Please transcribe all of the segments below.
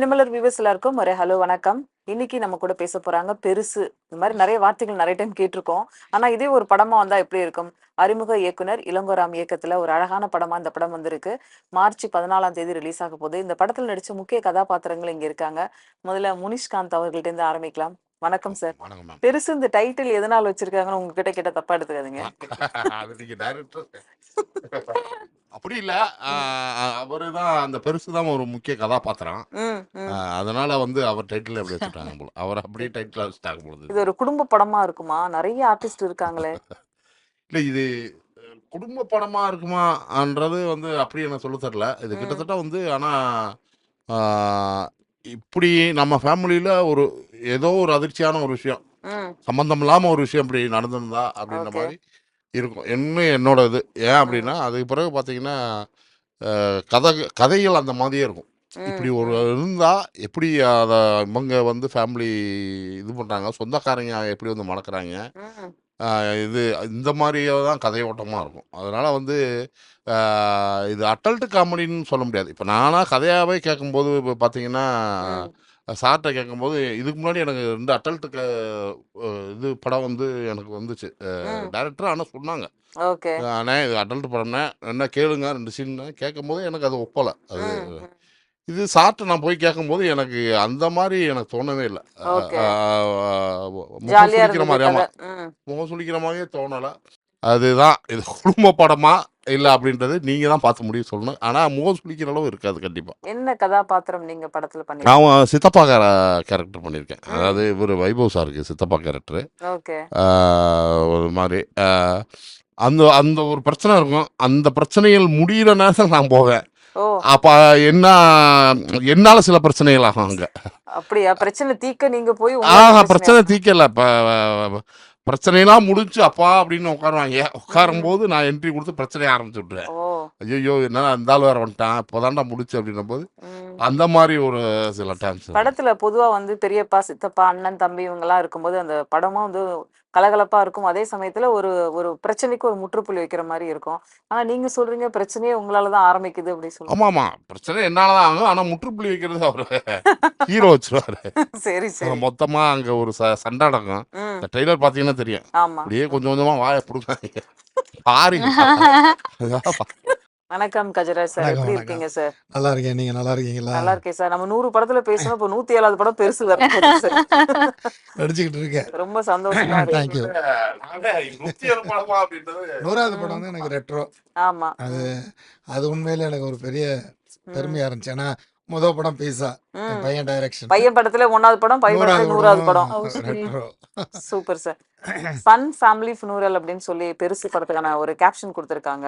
Dinamalar viewers எல்லாருக்கும் ஒரு hello வணக்கம். இன்னைக்கு நம்ம கூட பேச போறாங்க பெருசு. இந்த மாதிரி நிறைய வார்த்தைகள் நிறைய டைம் கேட்டிருக்கோம். ஆனா இதே ஒரு படமா வந்தா எப்படி இருக்கும்? அறிமுக இயக்குனர் இளங்கோராம் இயக்கத்துல ஒரு அழகான படமா இந்த படம் வந்திருக்கு. மார்ச் பதினாலாம் தேதி ரிலீஸ் ஆக போகுது. இந்த படத்துல நடிச்ச முக்கிய கதாபாத்திரங்கள் இங்க இருக்காங்க. முதல்ல முனிஷ்காந்த் அவர்கள்ட்ட இருந்து ஆரம்பிக்கலாம். வணக்கம் சார். வணக்கம் பெருசு இந்த டைட்டில் எதனால வச்சிருக்காங்கன்னு உங்ககிட்ட கேட்ட தப்பா எடுத்துக்காதீங்க. அது நீங்க டைரக்டர் அப்படி இல்ல. அவரு தான் அந்த பெருசு தான் ஒரு முக்கிய கதாபாத்திரம். அதனால வந்து அவர் டைட்டில் அப்படி வச்சுட்டாங்க போல. அவர் அப்படியே டைட்டில் வச்சுட்டாங்க போல இது ஒரு குடும்ப படமா இருக்குமா? நிறைய ஆர்டிஸ்ட் இருக்காங்களே. இல்ல இது குடும்ப படமா இருக்குமான்றது வந்து அப்படி எனக்கு சொல்ல தெரியல. இது. கிட்டத்தட்ட வந்து ஆனா இப்படி நம்ம ஃபேமிலியில ஒரு ஏதோ ஒரு அதிர்ச்சியான ஒரு விஷயம். ம், சம்பந்தம் இல்லாம ஒரு விஷயம் இப்படி நடந்திருந்தா அப்படின்ற. மாதிரி இருக்கும். என்ன என்னோட இது. ஏன் அப்படின்னா அதுக்கு பிறகு பார்த்தீங்கன்னா அஹ், கதை கதைகள் அந்த மாதிரியே இருக்கும். ம், இப்படி ஒரு இருந்தா எப்படி அதை இவங்க வந்து ஃபேமிலி இது பண்றாங்க? சொந்தக்காரங்க எப்படி வந்து மணக்கிறாங்க ம், ஆஹ் இது இந்த மாதிரியே தான் கதை ஓட்டமாக இருக்கும். அதனால வந்து ஆஹ் இது அட்டல்ட்டு காமெடின்னு சொல்ல முடியாது. இப்போ நானாக கதையாகவே கேட்கும்போது இப்போ பார்த்தீங்கன்னா ம். சார்கிட்ட கேட்கும்போது இதுக்கு முன்னாடி எனக்கு ரெண்டு அட்டல்ட்டு இது படம் வந்து எனக்கு வந்துச்சு. டேரக்டர் ஆனால் சொன்னாங்க. ஓகே. அண்ணே இது அடல்ட் படம்னே என்ன கேளுங்க ரெண்டு சீன் கேட்கும் போது எனக்கு அது ஒப்பலை. அது. இது சாப்பிட்டு நான் போய் கேட்கும்போது எனக்கு அந்த மாதிரி எனக்கு தோணவே இல்லை. முகம் இருந்தது மாதிரி கதை. ஆமா ம். முகம் சுளிக்கிற மாதிரியே தோணலை. அதுதான் இது குடும்ப படமா? இல்லை அப்படின்றது நீங்க தான் பார்த்து முடிவு சொல்லணும். ஆனா முகம் சுளிக்கிற அளவு இருக்காது கண்டிப்பா. என்ன கதாபாத்திரம் நீங்க படத்துல பண்ணி நான் சித்தப்பா கேரக்டர் பண்ணியிருக்கேன். அதாவது இவர் வைபவ் சாருக்கு சித்தப்பா கேரக்டர். ஓகே. ஒரு மாதிரி அந்த அந்த ஒரு பிரச்சனை இருக்கும். அந்த பிரச்சனைகள் முடியிற நேரத்தில் நான் போவேன். அப்ப என்ன என்னால சில பிரச்சனைகள் ஆகும் அங்க. அப்படியா? பிரச்சனை தீக்க நீங்க போய் ஆஹா பிரச்சனை தீக்கல. இப்ப பிரச்சனையெல்லாம் முடிஞ்சு அப்பா அப்படின்னு உட்காருவாங்க. உட்காரும் போது நான் என்ட்ரி கொடுத்து பிரச்சனையை ஆரம்பிச்சு விட்டுருவேன் ஓ. ஐயோ என்ன ஆள் வேற வந்துட்டான். இப்போதான்டா முடிச்சு அப்படின்னும் போது. அந்த மாதிரி ஒரு சில டைம்ஸ் படத்துல பொதுவா வந்து பெரியப்பா சித்தப்பா அண்ணன் தம்பி இவங்க எல்லாம் இருக்கும்போது அந்த படமும் வந்து கலகலப்பா இருக்கும். அதே சமயத்துல ஒரு ஒரு பிரச்சனைக்கு ஒரு முற்றுப்புள்ளி வைக்கிற மாதிரி இருக்கும். ஆனா நீங்க சொல்றீங்க பிரச்சனையே உங்களாலதான் ஆரம்பிக்குது அப்படி சொல்லுங்க ஆமா பிரச்சனை என்னாலதான் ஆகும். ஆனா முற்றுப்புள்ளி வைக்கிறது அவரு ஹீரோ வச்சிருவாரு. சரி சரி. மொத்தமா அங்க ஒரு ச- சண்டை நடக்கும். இந்த ட்ரெய்லர் பாத்தீங்கன்னா தெரியும். ஆமா. அப்படியே கொஞ்சம் கொஞ்சமா வாயை பிடுங்க பாருங்க. வணக்கம் கஜராஜ் சார். எப்படி. இருக்கீங்க சார்? நல்லா இருக்கேன் நீங்க நல்லா இருக்கீங்களா நல்லா இருக்கேன் சார். நம்ம நூறு படத்துல பேசணும் இப்போ நூத்தி ஏழாவது படம் பெருசு வர நடிச்சுக்கிட்டு இருக்கேன். ரொம்ப சந்தோஷமா தேங்க்யூ நூறாவது படம் வந்து எனக்கு ரெட்ரோ ஆமா. அது அது உண்மையில எனக்கு ஒரு பெரிய பெருமையா இருந்துச்சு. ஏன்னா முதல் படம். என் பையன் டைரக்ஷன் பையன் படத்துல ஒன்னாவது படம் பையன் படத்துல நூறாவது படம். Super sir fun family funeral அப்படின்னு சொல்லி பெருசு படத்துக்கான ஒரு கேப்ஷன் கொடுத்திருக்காங்க.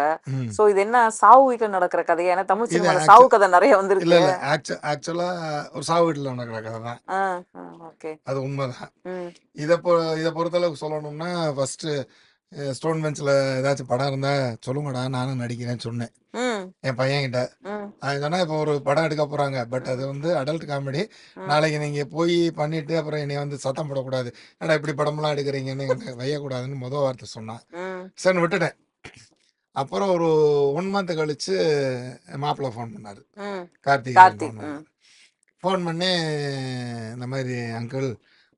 சோ இது என்ன? சாவு வீட்டுல நடக்கிற கதையா? ஏன்னா தமிழ் சினிமால சாவு கதை நிறைய வந்திருக்கு. இல்ல ஆக்சுவலா ஒரு சாவு வீட்டுல நடக்கிற கதை தான். ஓகே அது உண்மைதான். இதை இதை பொறுத்தளவுக்கு சொல்லணும்னா ஃபர்ஸ்ட் ஸ்டோன் பெஞ்சில் ஏதாச்சும் படம் இருந்தா சொல்லுங்கடா நானும் நடிக்கிறேன்னு சொன்னேன். என் பையன்கிட்ட. அது சொன்னா இப்போ ஒரு படம் எடுக்க போறாங்க. பட் அது வந்து அடல்ட் காமெடி. நாளைக்கு நீங்க போய் பண்ணிட்டு அப்புறம் என்னைய வந்து சத்தம் போடக்கூடாது. ஏன்னா இப்படி படம்லாம் எடுக்கிறீங்கன்னு வையக்கூடாதுன்னு முத வார்த்தை சொன்னான் சரின்னு விட்டுட்டேன். அப்புறம் ஒரு ஒன் மந்த் கழிச்சு மாப்பிள்ளை ஃபோன் பண்ணாரு. கார்த்திக் ஃபோன் பண்ணி இந்த மாதிரி அங்கிள்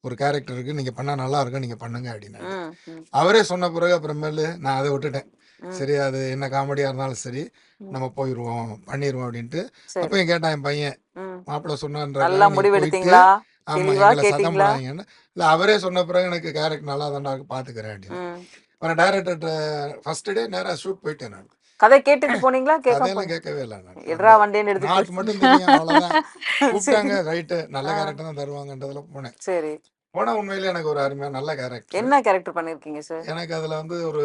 ஒரு கேரக்டர் இருக்கு நீங்க பண்ணா நல்லா இருக்கும் நீங்க பண்ணுங்க ம் அவரே சொன்ன பிறகு அப்புறமேலு நான் அதை விட்டுட்டேன். சரி அது என்ன காமெடியா இருந்தாலும் சரி நம்ம போயிடுவோம் பண்ணிடுவோம் அப்படின்ட்டு அப்பயும் கேட்டான் என் பையன் மாப்பிள்ள சொன்னான்ற ஆமா எங்களை கேட்டீங்களா? போடாதீங்கன்னு இல்ல அவரே சொன்ன பிறகு எனக்கு கேரக்டர் நல்லா தான்டா பாத்துக்கிறேன் அப்படின்னு அப்புறம் டைரக்டர் ஃபர்ஸ்ட் டே நேரா ஷூட் போயிட்டேன் நான். கதை கேட்டுட்டு போனீங்களா? கேட்க கேட்கவே இல்லை நான். எட்ரா வண்டின்னு எடுத்து மட்டும் கூப்பிட்டாங்க. ரைட்டு நல்ல. கேரக்டர் தான் தருவாங்கன்றதுல போனேன். சரி. போனா உண்மையிலே எனக்கு ஒரு அருமையா நல்ல கேரக்டர் என்ன கேரக்டர் பண்ணிருக்கீங்க சார் எனக்கு அதுல வந்து ஒரு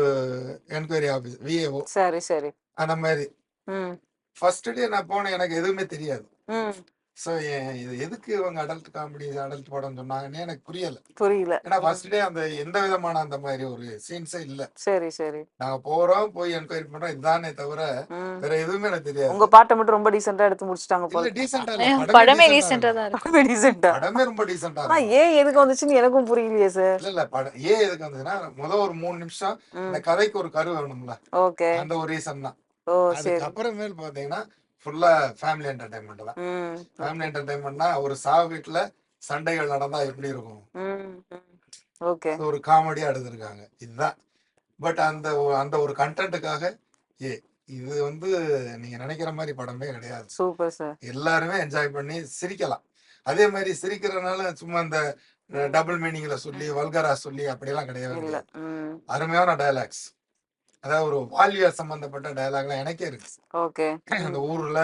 என்கொயரி ஆபீஸ் விஏஓ சரி சரி. அந்த மாதிரி. ஃபர்ஸ்ட் டே நான் போனேன் எனக்கு எதுவுமே தெரியாது. இது எதுக்கு இவங்க அடல்ட் காமெடி அடல்ட் படம் சொன்னாங்கன்னு எனக்கு புரியல. புரியல. ஏன்னா ஃபர்ஸ்ட் டே அந்த எந்த விதமான அந்த மாதிரி ஒரு சீன்ஸே இல்ல. சரி சரி. நாங்க போறோம் போய் என்கொயரி பண்றோம் இதுதானே தவிர வேற எதுவுமே எனக்கு தெரியாது. உங்க பாட்டை மட்டும் ரொம்ப டீசெண்டா எடுத்து முடிச்சிட்டாங்க போல. டீசெண்டா ஏன் இல்ல. படமே இருக்கும். தான் இருக்கு. ரொம்ப டீசெண்டா படமே ரொம்ப டீசெண்டா ஆனா இருக்கும் ஏன் எதுக்கு வந்துச்சுன்னு எனக்கும் புரியலையே சார் இல்ல இல்ல படம் ஏன் எதுக்கு வந்ததுன்னா முத ஒரு மூணு நிமிஷம் இந்த கதைக்கு ஒரு கரு வேணும்ல. ஓகே. அந்த ஒரு ரீசன் தான். ஓ சரி. அதுக்கப்புறமேல் பாத்தீங்கன்னா ஃபுல்லா ஃபேமிலி என்டர்டைன்மெண்ட் தான். ஃபேமிலி என்டர்டைன்மெண்ட்னா ஒரு சாவு வீட்டுல சண்டைகள் நடந்தா எப்படி இருக்கும்? ஒரு காமெடியா எடுத்திருக்காங்க. இதுதான். பட் அந்த அந்த ஒரு கண்டென்ட்டுக்காக ஏ இது வந்து நீங்க நினைக்கிற மாதிரி படமே கிடையாது. சூப்பர் சார் எல்லாருமே என்ஜாய் பண்ணி சிரிக்கலாம். அதே மாதிரி சிரிக்கிறதுனால சும்மா இந்த டபுள் மீனிங்ல சொல்லி வல்கரா சொல்லி அப்படியெல்லாம் கிடையாது. அருமையான டயலாக்ஸ் அதாவது ஒரு வால்யூர் சம்பந்தப்பட்ட டயலாக்லாம் எனக்கே இருக்கு. ஓகே. அந்த ஊர்ல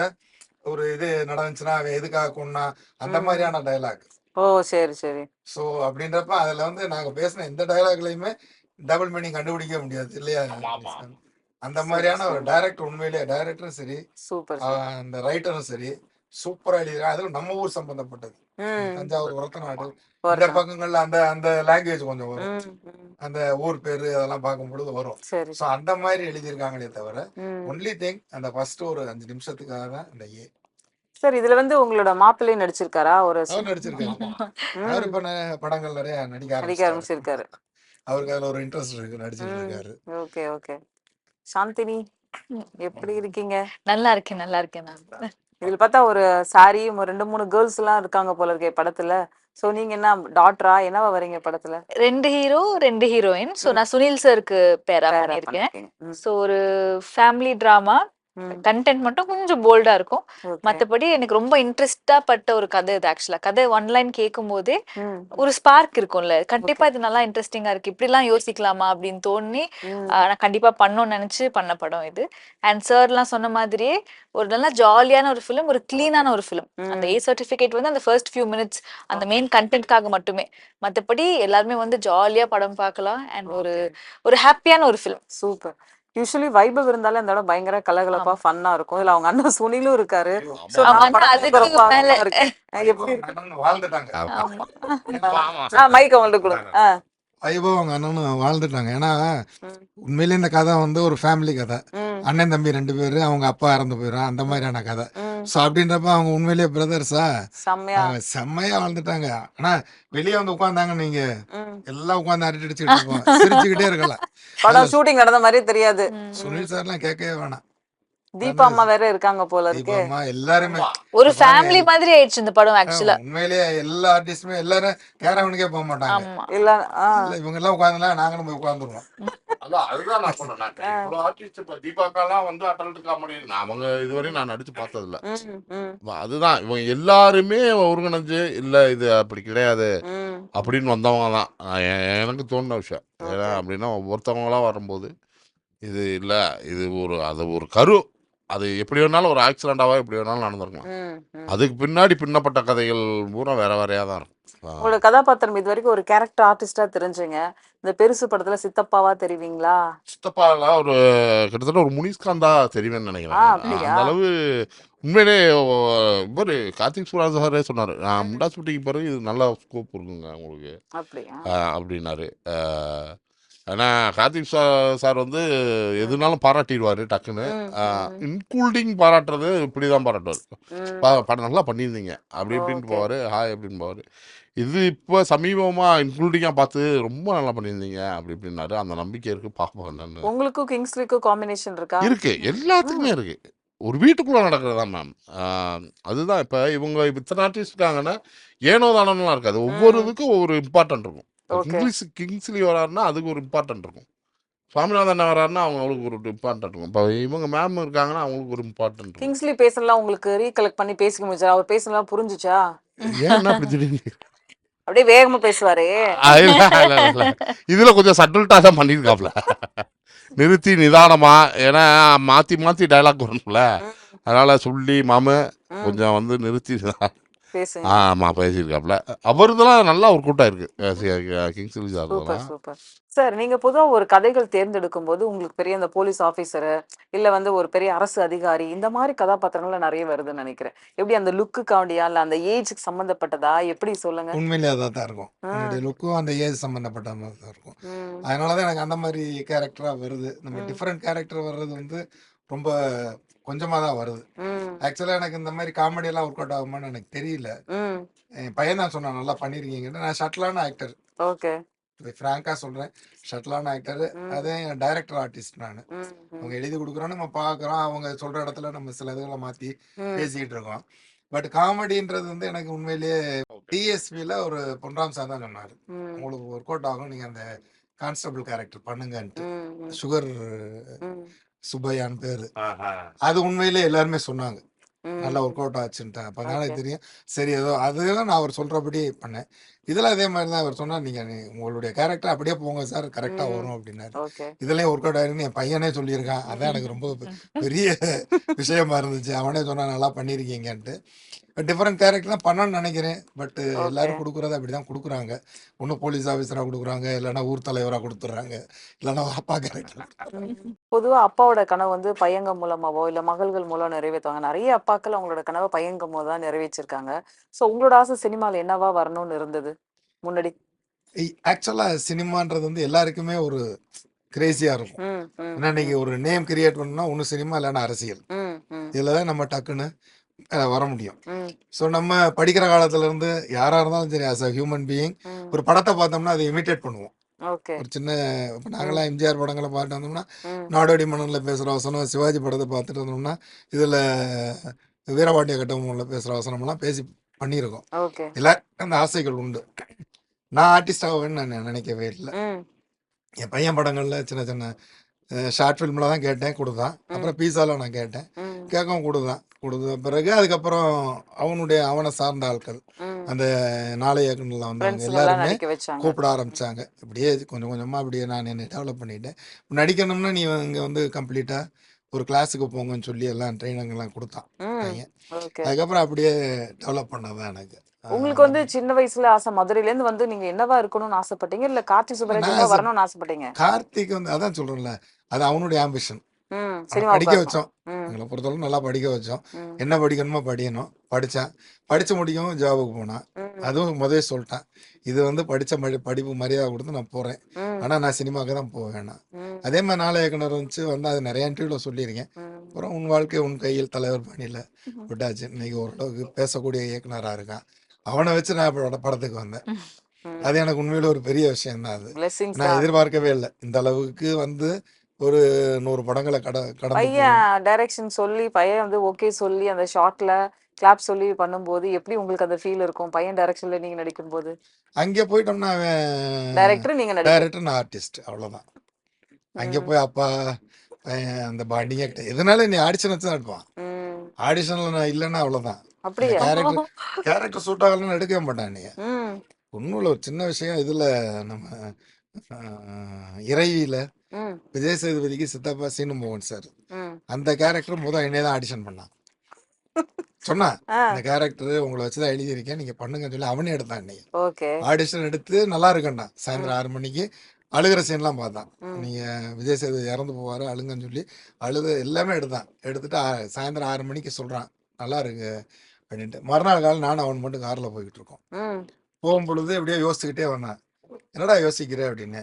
ஒரு இது நடந்துச்சுன்னா அவன் எதுக்காக கொன்னா அந்த மாதிரியான டயலாக் ஓ சரி சரி. ஸோ அப்படின்றப்ப அதுல வந்து நாங்க பேசின எந்த டயலாக்லயுமே டபுள் மீனிங் கண்டுபிடிக்க முடியாது இல்லையா. அந்த மாதிரியான ஒரு டைரக்டர் உண்மையிலேயே டைரக்டரும் சரி சூப்பர் ஆஹ் அந்த ரைட்டரும் சரி சூப்பரா எழுதிருக்காங்க அதுவும் நம்ம ஊர் சம்பந்தப்பட்டது. தஞ்சாவூர் ஒரத்தநாடு இந்த. பக்கங்கள்ல அந்த அந்த லாங்குவேஜ் கொஞ்சம் வரும். அந்த ஊர் பேரு அதெல்லாம் பார்க்கும் பொழுது வரும் ஸோ அந்த மாதிரி எழுதியிருக்காங்களே தவிர ஒன்லி திங் அந்த ஃபர்ஸ்ட் ஒரு அஞ்சு நிமிஷத்துக்காக தான் அந்த ஏ சார் இதுல வந்து உங்களோட மாப்பிள்ளை நடிச்சிருக்காரா? ஒரு நடிச்சிருக்காரு. படங்கள் நிறைய நடிக்க நடிக்க ஆரம்பிச்சிருக்காரு. அவருக்கு அதுல ஒரு இன்ட்ரெஸ்ட் இருக்கு நடிச்சிட்டு. இருக்காரு. Okay okay. சாந்தினி எப்படி இருக்கீங்க? நல்லா இருக்கேன் நல்லா இருக்கேன் மேம். இதுல பார்த்தா ஒரு சாரி ஒரு ரெண்டு மூணு கேர்ள்ஸ் எல்லாம் இருக்காங்க போல இருக்கே படத்துல. சோ நீங்க என்ன டாக்டரா என்னவா வரீங்க படத்துல? ரெண்டு ஹீரோ ரெண்டு ஹீரோயின் ஸோ நான் சுனில் சாருக்கு பேரா. ம், ஸோ ஒரு ஃபேமிலி ட்ராமா கண்டென்ட் மட்டும் கொஞ்சம் போல்டா இருக்கும். மற்றபடி எனக்கு ரொம்ப இன்ட்ரெஸ்டா பட்ட ஒரு கதை இது ஆக்சுவலா கதை ஒன் லைன் கேட்கும் போதே ஒரு ஸ்பார்க் இருக்கும்ல. கண்டிப்பா இது நல்லா இன்ட்ரெஸ்டிங்கா இருக்கு. இப்படிலாம் யோசிக்கலாமா அப்படின்னு தோணி நான் கண்டிப்பா பண்ணணும்னு நினைச்சு பண்ண படம் இது. அண்ட் சார்லாம் சொன்ன மாதிரியே ஒரு நல்ல ஜாலியான ஒரு ஃபிலிம் ஒரு கிளீனான ஒரு ஃபிலிம் அந்த. ஏ சர்டிஃபிகேட் வந்து அந்த ஃபர்ஸ்ட் ஃபியூ மினிட்ஸ் அந்த மெயின் கண்டென்ட்காக மட்டுமே. மற்றபடி எல்லாருமே வந்து ஜாலியா படம் பார்க்கலாம். அண்ட் ஒரு ஒரு ஹாப்பியான ஒரு ஃபிலிம் சூப்பர். யூஸ்வலி வைபவ் இருந்தாலே அந்த இடம் பயங்கர கலகலப்பா ஃபன்னா இருக்கும். இதுல அவங்க அண்ணன் சுனிலும் இருக்காரு. மைக் அவங்கள்ட்ட கொடுங்க வைபவ் அவங்க அண்ணனும் வாழ்ந்துட்டாங்க. ஏன்னா ம், உண்மையிலேயே இந்த கதை வந்து ஒரு ஃபேமிலி கதை. அண்ணன் தம்பி ரெண்டு பேரு அவங்க அப்பா இறந்து போயிடும் அந்த மாதிரியான கதை. ஸோ அப்படின்றப்ப அவங்க உண்மையிலேயே பிரதர்ஸா செம்மையா. செம்மையா வாழ்ந்துட்டாங்க ஆனா வெளியே வந்து உட்காந்தாங்க நீங்க. எல்லாம் உட்காந்து அரட்டை அடிச்சுட்டு இருப்போம். சிரிச்சுக்கிட்டே இருக்கலாம். படம் ஷூட்டிங் நடந்த மாதிரியே தெரியாது. சுனில் சார்லாம் கேட்கவே வேணாம். தீபா அம்மா வேற இருக்காங்க போல இருக்கு. எல்லாருமே. ஒரு ஃபேமிலி மாதிரி ஆயிடுச்சு இந்த படம் ஆக்சுவலா உண்மையிலேயே எல்லா ஆர்டிஸ்டுமே எல்லாரும் கேரவனுக்கே போக மாட்டாங்க. ஆமா. இல்ல இவங்க எல்லாம் உட்காந்துலாம் நாங்களும் போய் உட்காந்துருவோம் அதான் அதுதான் நான் சொன்னேன் நான். இவ்வளவு ஆர்டிஸ்ட் இப்ப தீபாக்காலாம் வந்து அட்டல்ட் காமெடி அவங்க இதுவரையும் நான் நடிச்சு பார்த்ததில்ல. ம், ம், அதுதான் இவங்க எல்லாருமே ஒருங்கிணைஞ்சு இல்ல இது அப்படி கிடையாது. அப்படின்னு வந்தவங்க தான். நான் எனக்கு தோணுன விஷயம். ஏன்னா அப்படின்னா ஒவ்வொருத்தவங்களா வரும்போது இது இல்ல இது ஒரு அது ஒரு கரு. அது எப்படி வேணாலும் ஒரு ஆக்சிடென்டாவா எப்படி வேணாலும் நடந்திருக்கலாம். அதுக்கு பின்னாடி பின்னப்பட்ட கதைகள் பூரா வேற வேறையா தான் இருக்கும். ஆ. உங்களோட கதாபாத்திரம் இது வரைக்கும் ஒரு கேரக்டர் ஆர்டிஸ்டா தெரிஞ்சீங்க. இந்த பெருசு படத்துல சித்தப்பாவா தெரிவிங்களா? சித்தப்பால ஒரு கிட்டத்தட்ட ஒரு முனிஸ்காந்தா தெரியும்னு நினைக்கிறேன்? அந்த அளவு உண்மையிலே இவர் கார்த்திக் சுராஜ் சாரே சொன்னார் நான் முண்டாசுட்டிக்கு பிறகு இது நல்ல ஸ்கோப் இருக்குங்க உங்களுக்கு. அப்படின்னாரு. ஆ, ஏன்னா கார்த்திக் சா- சார் வந்து எதுனாலும் பாராட்டிடுவாரு டக்குன்னு. இன்க்ளூடிங் பாராட்டுறது இப்படி தான் பாராட்டுவார். பா- படம் நல்லா பண்ணியிருந்தீங்க. அப்படி இப்படின்னு. போவார். ஹாய் அப்படின்னு போவார். இது இப்போ சமீபமாக இன்க்ளூடிங்காக பார்த்து ரொம்ப நல்லா பண்ணியிருந்தீங்க அப்படி இப்படின்னாரு. அந்த நம்பிக்கை இருக்கு. பார்ப்போம் என்னன்னு. உங்களுக்கும் கிங்ஸ்லிக்கும் காம்பினேஷன் இருக்கா? இருக்கு. எல்லாத்துக்குமே இருக்கு. ஒரு வீட்டுக்குள்ள நடக்கிறது தான் மேம் அதுதான் இப்போ இவங்க இப்ப இத்தனை ஆர்டிஸ்ட் இருக்காங்கன்னா ஏனோ தானோலாம் இருக்காது. ஒவ்வொரு. இதுக்கும் ஒவ்வொரு இம்பார்ட்டன்ட் இருக்கும். இங்கிலீஷ் கிங்ஸ்லி வராருன்னா அதுக்கு ஒரு இம்பார்ட்டன்ட் இருக்கும். சுவாமிநாதன் வராருன்னா அவங்களுக்கு ஒரு இம்பார்ட்டன்ட் இருக்கும். இப்போ இவங்க மேம் இருக்காங்கன்னா அவங்களுக்கு ஒரு இம்பார்ட்டன்ட் கிங்ஸ்லி பேசலாம் உங்களுக்கு ரீகலெக்ட் பண்ணி பேசிக்க முடிஞ்சா அவர் பேசலாம் புரிஞ்சுச்சா? ஏன்னா அப்படியே வேகமா பேசுவாரே. இதுல கொஞ்சம் சட்டில்ட்டா தான் பண்ணியிருக்காப்ல. நிறுத்தி நிதானமா ஏன்னா மாத்தி மாத்தி டைலாக் வரணும்ல. அதனால சொல்லி மாமு கொஞ்சம் வந்து நிறுத்தி பேசுங்க. ஆமா பேசியிருக்காப்ல. அவருதெல்லாம் நல்லா ஒரு கூட்டம் இருக்கு கிங் சிலி சூப்பர் சார்லாம் சூப்பர். சார் நீங்க பொதுவா ஒரு கதைகள் தேர்ந்தெடுக்கும் போது உங்களுக்கு பெரிய இந்த போலீஸ் ஆபீசர் இல்ல வந்து ஒரு பெரிய அரசு அதிகாரி இந்த மாதிரி கதாபாத்திரங்கள் நிறைய வருதுன்னு நினைக்கிறேன். எப்படி அந்த லுக்குக்காண்டியா இல்ல அந்த ஏஜுக்கு சம்பந்தப்பட்டதா? எப்படி சொல்லுங்க? உண்மையிலேயே அதாக தான் இருக்கும். என்னுடைய லுக்கும் அந்த ஏஜ் சம்மந்தப்பட்ட மாதிரி தான் இருக்கும். அதனால தான் எனக்கு அந்த மாதிரி கேரக்டராக வருது. நம்ம. டிஃப்ரெண்ட் கேரக்டர் வர்றது வந்து ரொம்ப கொஞ்சமாக தான் வருது. ம், ஆக்சுவலாக எனக்கு இந்த மாதிரி காமெடியெல்லாம் ஒர்க் அவுட் ஆகுமான்னு எனக்கு தெரியல. ம். என் பையன் தான் சொன்னான் நல்லா பண்ணியிருக்கீங்கன்னு நான் ஷட்லான ஆக்டர் ஓகே. ஃப்ராங்கா சொல்றேன். ஷட்லான ஆக்டர். அதே டைரக்டர் ஆர்டிஸ்ட் நான். அவங்க எழுதி கொடுக்குறோம் நம்ம பார்க்குறோம். அவங்க சொல்ற இடத்துல நம்ம சில இதுகளை மாத்தி. பேசிக்கிட்டு இருக்கோம். பட் காமெடின்றது வந்து எனக்கு உண்மையிலேயே டிஎஸ்பியில் ஒரு பொன்ராம் சார் தான் சொன்னார். உங்களுக்கு ஒர்க் அவுட் ஆகும். நீங்கள் அந்த கான்ஸ்டபிள் கேரக்டர் பண்ணுங்கன்ட்டு. சுகர் சுப்பையான் பேர். ஆஹா. அது உண்மையிலே எல்லாருமே சொன்னாங்க. நல்லா ஒர்க் அவுட் ஆச்சுன்ட்டு. அப்போ எனக்கு. தெரியும். சரி ஏதோ அதுதான் நான் அவர் சொல்கிறபடி பண்ணேன். இதில் அதே மாதிரி தான் அவர் சொன்னார். நீங்கள் உங்களுடைய கேரக்டர் அப்படியே போங்க சார் கரெக்டாக ம். வரும் அப்படின்னாரு. ஓகே. இதுலயும் ஒர்க் அவுட் ஆயிருன்னு என் பையனே சொல்லியிருக்கான். அதான் எனக்கு ரொம்ப பெரிய விஷயமா இருந்துச்சு. அவனே சொன்னா நல்லா பண்ணியிருக்கீங்கன்ட்டு. டிஃப்ரெண்ட் கேரக்டர் தான் பண்ணணும்னு நினைக்கிறேன். பட் எல்லாரும் கொடுக்குறது அப்படி தான் கொடுக்குறாங்க ஒன்று போலீஸ் ஆஃபீஸராக கொடுக்குறாங்க இல்லைன்னா ஊர் தலைவராக கொடுத்துட்றாங்க. இல்லைன்னா அப்பா கேரக்டர் பொதுவா அப்பாவோட கனவு வந்து பையங்க மூலமாவோ இல்ல மகள்கள் மூலம் நிறைவேற்றுவாங்க. நிறைய அப்பாக்கள் அவங்களோட கனவை பையங்க மூலம் தான் நிறைவேற்றிருக்காங்க. சோ உங்களோட ஆசை சினிமால என்னவா வரணும்னு இருந்தது? முன்னாடி. ஆக்சுவலாக சினிமான்றது வந்து எல்லாருக்குமே ஒரு கிரேசியாக இருக்கும். ஏன்னா இன்னைக்கு ஒரு நேம் கிரியேட் பண்ணணும்னா ஒன்று சினிமா இல்லைன்னா அரசியல். இதில் தான் நம்ம டக்குன்னு அஹ், வர முடியும். ஸோ நம்ம படிக்கிற காலத்துல இருந்து யாராக இருந்தாலும் சரி ஆஸ் அ ஹியூமன் பீயிங். ஒரு படத்தை பார்த்தோம்னா அதை இமிட்டேட் பண்ணுவோம். ஓகே. ஒரு சின்ன இப்போ நாங்களாம் எம்ஜிஆர் படங்களை பார்த்துட்டு வந்தோம்னா நாடோடி மன்னனில் பேசுகிற வசனம் சிவாஜி படத்தை பார்த்துட்டு இருந்தோம்னா இதில் வீரபாண்டிய கட்டபொம்மனில் பேசுகிற வசனம்லாம் பேசி பண்ணியிருக்கோம். ஓகே. எல்லாருக்கும் அந்த ஆசைகள் உண்டு. நான் ஆர்டிஸ்ட் ஆவேன்னு நான் நினைக்கவே இல்லை. என் பையன் படங்களில் சின்ன சின்ன ஷார்ட் ஃபிலிமில் தான் கேட்டேன் கொடுத்தான். அப்புறம் பீஸாவில் நான் கேட்டேன். கேட்கவும் கொடுத்தான் கொடுத்த பிறகு அதுக்கப்புறம் அவனுடைய அவனை சார்ந்த ஆட்கள். அந்த நாளை இயக்குனர்ல வந்தவங்க எல்லாருமே கூப்பிட ஆரம்பிச்சாங்க. இப்படியே கொஞ்சம் கொஞ்சமாக அப்படியே நான் என்னை டெவலப் பண்ணிட்டேன். நடிக்கணும்னா நீ இங்கே வந்து கம்ப்ளீட்டாக ஒரு கிளாஸுக்கு போங்கன்னு சொல்லி எல்லாம் ட்ரைனிங்லாம் கொடுத்தான் அதுக்கப்புறம் அப்படியே டெவலப் பண்ணதான் எனக்கு. உங்களுக்கு வந்து சின்ன வயசுல ஆசை மதுரையில இருந்து வந்து நீங்க என்னவா இருக்கணும்னு ஆசைப்பட்டீங்க? இல்ல கார்த்தி சுப்பராஜ் வரணும்னு ஆசைப்பட்டீங்க? கார்த்திக் வந்து அதான் சொல்கிறேன்ல அது அவனுடைய ஆம்பிஷன் படிக்க வச்சோம். எங்களை பொறுத்தவரை நல்லா படிக்க வச்சோம். என்ன படிக்கணுமோ படிக்கணும் படித்தான் படித்து முடிக்கவும் ஜாபுக்கு போனான். அதுவும் முதல்ல சொல்லிட்டான். இது வந்து படித்த மடி படிப்பு மரியாதை கொடுத்து நான் போகிறேன் ஆனால் நான் சினிமாவுக்கு தான் போவேன் அதே மாதிரி நாளை இயக்குனர் வந்துச்சு வந்து அது நிறைய இன்டர்வியூவில் சொல்லியிருக்கேன். அப்புறம் உன் வாழ்க்கை உன் கையில் தலைவர் பணியில் விட்டாச்சு. இன்னைக்கு ஓரளவுக்கு பேசக்கூடிய இயக்குனராக இருக்கான். அவனை வச்சு நான் இப்ப படத்துக்கு வந்தேன். அது எனக்கு உண்மையில ஒரு பெரிய விஷயம் தான் அது நான். எதிர்பார்க்கவே இல்லை. இந்த அளவுக்கு வந்து ஒரு நூறு படங்களை கட போய் பையன் டைரக்ஷன் சொல்லி பையன் வந்து ஓகே சொல்லி அந்த ஷார்ட்ல கிளாப் சொல்லி பண்ணும்போது எப்படி உங்களுக்கு அந்த ஃபீல் இருக்கும்? பையன் டைரக்ஷன்ல நீங்க நடிக்கும் போது அங்கே போயிட்டோம்னா அவன் டைரக்டர் நீங்க டைரக்டர் நான் ஆர்டிஸ்ட் அவ்வளோதான் அங்கே போய் அப்பா அந்த பாண்டிங்க கிட்ட எதனால நீ ஆடிஷன் வச்சு தான் எடுப்பான்? ஆடிஷனில் நான் இல்லைன்னா அவ்வளோதான் அப்படியா? கேரக்டர் கேரக்டர் சூட் ஆகலன்னு எடுக்கவே மாட்டான் நீ. ஒன்றும் இல்லை ஒரு சின்ன விஷயம் இதில் நம்ம இறைவியில் விஜய் சேதுபதிக்கு சித்தப்பா சீனு மோகன் சார். அந்த கேரக்டர் முதல் என்னைய தான் ஆடிஷன் பண்ணான் சொன்னான் ஆ. இந்த கேரக்டர் உங்களை வச்சு தான் எழுதியிருக்கேன் நீங்கள் பண்ணுங்கன்னு சொல்லி அவனே எடுத்தான் இன்னைக்கு ஆடிஷன் எடுத்து நல்லா இருக்கேன்டா. சாயந்தரம் ஆறு மணிக்கு அழுகிற சீன்லாம் பார்த்தான். ம். நீங்கள் விஜய் சேதுபதி இறந்து போவார் அழுங்கன்னு சொல்லி அழுது எல்லாமே எடுத்தான். எடுத்துட்டு சாயந்தரம் ஆறு மணிக்கு சொல்கிறான் நல்லா இருக்கு அப்படின்ட்டு. மறுநாள் காலம் நானும் அவன் மட்டும் காரில் போய்கிட்டு இருக்கோம். போகும் பொழுது அப்படியே யோசிச்சுக்கிட்டே வந்தேன். என்னடா யோசிக்கிற அப்படின்னு.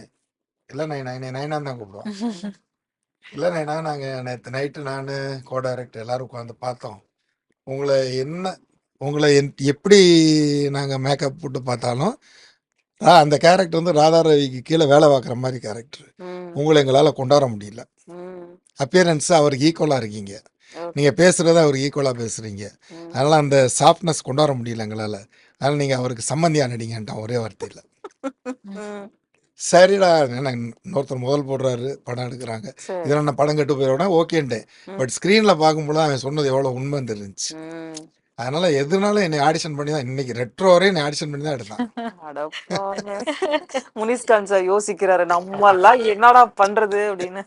இல்லை நான் நைனே நைனான் தான் கூப்பிடுவோம். இல்லை நைனா நாங்கள் நேற்று நைட்டு நான் கோ டைரக்டர் எல்லாரும் உட்காந்து பார்த்தோம். உங்களை என்ன உங்களை என்- எப்படி நாங்கள் மேக்கப் போட்டு பார்த்தாலும் ஆ, அந்த கேரக்டர் வந்து ராதா ரவிக்கு கீழே வேலை பார்க்குற மாதிரி கேரக்டர் ம். உங்களை எங்களால் கொண்டாட முடியல. ம். அப்பியரன்ஸ் அவருக்கு ஈக்குவலாக இருக்கீங்க. ஓகே. நீங்கள் பேசுகிறத அவருக்கு ஈக்குவலாக பேசுகிறீங்க ம். அதனால் அந்த சாஃப்ட்னஸ் கொண்டாட முடியல எங்களால். அதனால் நீங்கள் அவருக்கு சம்மந்தியாக நடிங்கன்ட்டான் ஒரே வார்த்தையில். ம். சரிடா எனக்கு இன்னொருத்தர் முதல் போடுறாரு படம் எடுக்கிறாங்க. சரி. இதில் நான் படம் கட்டு போயிடுவேன் ஓகேன்ட்டேன். பட் ஸ்க்ரீனில் பார்க்கும்போது அவன் சொன்னது எவ்வளோ உண்மைன்னு தெரிஞ்சுச்சு. ம். அதனால எதுனாலும் என்னை ஆடிஷன் பண்ணி தான் இன்னைக்கு ரெட்ரோ வரையும் என்னை ஆடிஷன் பண்ணி தான் எடுத்தான். முனிஸ்கான் சார் யோசிக்கிறாரு நம்ம எல்லாம் என்னடா பண்றது அப்படின்னு.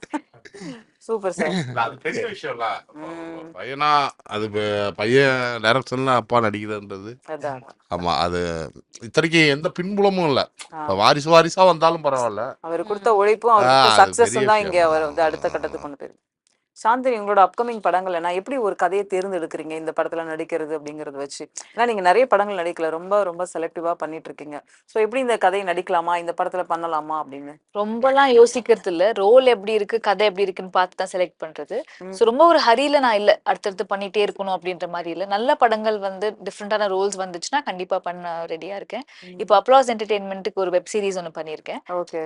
Super sir. அது பெரிய விஷயம்ல ம். பையனா அது பையன் டைரக்ஷன்ல அப்பா நடிக்கிறதுன்றது அதான். ஆமா அது இத்தனைக்கு எந்த பின்புலமும் இல்ல. வாரிசு வாரிசா வந்தாலும் பரவாயில்ல. அவர் கொடுத்த உழைப்பும் சக்சஸ் தான் இங்க விஷயம். அவர் வந்து அடுத்த கட்டத்துக்கு கொண்டு போயிருக்கு. சாந்தினி உங்களோட அப்கமிங் படங்கள் என்ன எப்படி ஒரு கதையை தேர்ந்தெடுக்கிறீங்க? இந்த படத்துல நடிக்கிறது அப்படிங்கறத வச்சு. ஏன்னா நீங்க நிறைய படங்கள் நடிக்கல. ரொம்ப ரொம்ப செலக்டிவா பண்ணிட்டு இருக்கீங்க சோ எப்படி இந்த கதையை நடிக்கலாமா? இந்த படத்துல பண்ணலாமா? அப்படின்னு. ரொம்பலாம் யோசிக்கிறது இல்ல ரோல் எப்படி இருக்கு? கதை எப்படி இருக்குன்னு பார்த்து தான் செலக்ட் பண்றது. ஸோ ரொம்ப ஒரு ஹரியில நான் இல்ல. அடுத்தடுத்து பண்ணிட்டே இருக்கணும் அப்படின்ற மாதிரி இல்ல. நல்ல படங்கள் வந்து டிஃப்ரெண்டான ரோல்ஸ் வந்துச்சுன்னா கண்டிப்பா பண்ண ரெடியா இருக்கேன். இப்போ அப்ளாஸ் என்டர்டெயின்மெண்ட்டுக்கு ஒரு வெப் சீரிஸ் ஒன்று பண்ணியிருக்கேன்.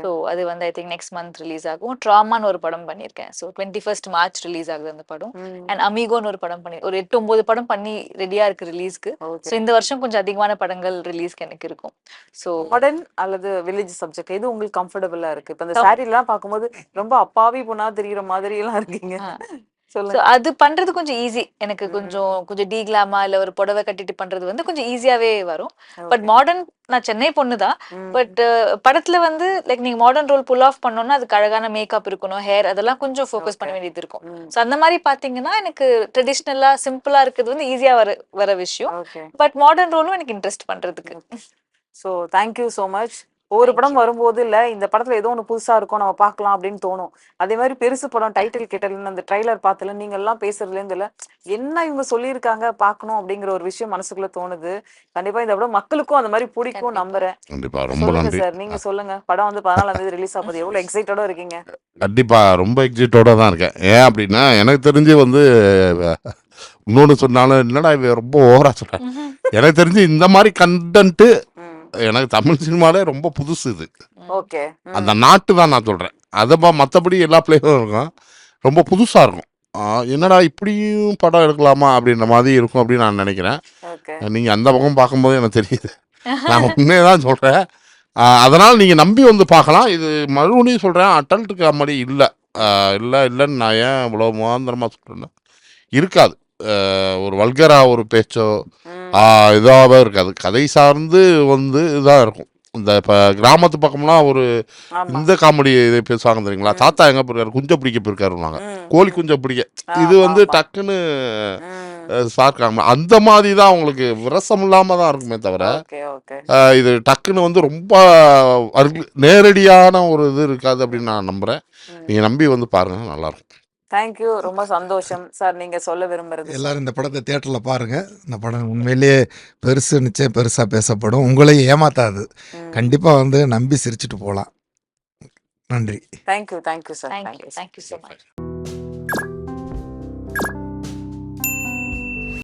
ஸோ அது வந்து I think next month release ஆகும். ட்ராமான்னு ஒரு படம் பண்ணியிருக்கேன். So twenty first March release ஆகுது அந்த படம். அண்ட் அமிகோன்னு ஒரு படம் பண்ணி ஒரு எட்டு ஒன்பது படம் பண்ணி ரெடியா இருக்கு ரிலீஸ்க்கு ஸோ இந்த வருஷம் கொஞ்சம் அதிகமான படங்கள் ரிலீஸ்க்கு எனக்கு இருக்கும். ஸோ மாடர்ன் அல்லது வில்லேஜ் சப்ஜெக்ட் எது உங்களுக்கு கம்ஃபர்டபுளா இருக்கு? இப்ப இந்த சாரி எல்லாம் பார்க்கும்போது ரொம்ப அப்பாவி பொண்ணா தெரியுற மாதிரி எல்லாம் இருக்கீங்க அது பண்றது கொஞ்சம் ஈஸி எனக்கு. கொஞ்சம் கொஞ்சம் டீக்லாமா இல்ல ஒரு புடவை கட்டிட்டு பண்றது வந்து கொஞ்சம் ஈஸியாவே வரும் பட். மாடர்ன் நான் சென்னை பொண்ணு தான் ம். பட் படத்துல வந்து லைக் நீங்க மாடர்ன் ரோல் புல் ஆஃப் பண்ணோம்னா அதுக்கு அழகான மேக்கப் இருக்கணும் ஹேர் அதெல்லாம் கொஞ்சம் ஃபோக்கஸ் பண்ண. வேண்டியது இருக்கும். ஸோ அந்த மாதிரி பாத்தீங்கன்னா எனக்கு ட்ரெடிஷ்னலா சிம்பிளா இருக்கிறது வந்து ஈஸியா வர வர விஷயம் பட் மாடர்ன் ரோலும் எனக்கு இன்ட்ரெஸ்ட் பண்றதுக்கு ஸோ தேங்க்யூ ஸோ மச் ஒவ்வொரு படம் வரும்போது இல்ல இந்த படத்துல ஏதோ ஒன்று புதுசா இருக்கும் நம்ம பார்க்கலாம் அப்படின்னு தோணும். அதே மாதிரி பெருசு படம் டைட்டில் கேட்டல அந்த ட்ரைலர் பார்த்தல நீங்க எல்லாம் பேசுறதுல இருந்து இல்ல என்ன இவங்க சொல்லியிருக்காங்க பார்க்கணும் அப்படிங்கிற ஒரு விஷயம் மனசுக்குள்ள தோணுது. கண்டிப்பா இந்த படம் மக்களுக்கும் அந்த மாதிரி பிடிக்கும். நம்புறேன். கண்டிப்பா ரொம்ப சொல்லுங்க சார் நீங்க சொல்லுங்க. படம் வந்து பதினாலாம் தேதி ரிலீஸ் ஆகுது எவ்வளவு எக்ஸைட்டடா இருக்கீங்க? கண்டிப்பா ரொம்ப எக்ஸைட்டோட தான் இருக்கேன். ஏன் அப்படின்னா எனக்கு தெரிஞ்சு வந்து இன்னொன்று சொன்னாலும் என்னடா இவன் ரொம்ப ஓவரா சொல்றேன். எனக்கு தெரிஞ்சு இந்த மாதிரி கண்டென்ட்டு எனக்கு தமிழ் சினிமாலே ரொம்ப புதுசு இது. ஓகே. அந்த நாட்டு தான் நான் சொல்கிறேன் அதை மற்றபடி எல்லா பிளேஸும் இருக்கும். ரொம்ப புதுசாக இருக்கும். என்னடா இப்படியும் படம் எடுக்கலாமா அப்படின்ற மாதிரி இருக்கும் அப்படின்னு நான் நினைக்கிறேன். ஓகே. நீங்கள் அந்த பக்கம் பார்க்கும்போது எனக்கு தெரியுது. நான் உண்மையை தான் சொல்கிறேன் அதனால் நீங்கள் நம்பி வந்து பார்க்கலாம். இது மறுபடியும் சொல்கிறேன் அட்டல்ட்டு காமெடி இல்லை. இல்லை இல்லைன்னு நான் ஏன் இவ்வளோ முகாந்திரமாக சொல்கிறேன்னா இருக்காது. ஒரு வல்கரா ஒரு பேச்சோ இதாகவே இருக்காது கதை சார்ந்து வந்து இதாக இருக்கும். இந்த இப்போ கிராமத்து பக்கம்லாம் ஒரு இந்த காமெடி இது பேசுவாங்க தெரியுங்களா? தாத்தா எங்க போயிருக்காரு? குஞ்ச பிடிக்க போயிருக்காருவாங்க கோழி குஞ்ச பிடிக்க. இது வந்து. டக்குன்னு ம், சார்க்காம. அந்த மாதிரி தான் உங்களுக்கு விரசம் இல்லாம தான் இருக்குமே தவிர இது டக்குன்னு வந்து ரொம்ப நேரடியான ஒரு இது இருக்காது அப்படின்னு நான் நம்புறேன். ம். நீங்க நம்பி வந்து பாருங்க நல்லா இருக்கும். தேங்க்யூ ரொம்ப சந்தோஷம். சார் நீங்க சொல்ல விரும்புறது. எல்லாரும் இந்த படத்தை தேட்டரில் பாருங்கள் இந்த படம் உண்மையிலேயே பெருசு நிச்சயம் பெருசாக பேசப்படும். உங்களையும் ஏமாத்தாது. கண்டிப்பாக வந்து நம்பி சிரிச்சிட்டு போகலாம் நன்றி. Thank you thank you sir thank you thank you so much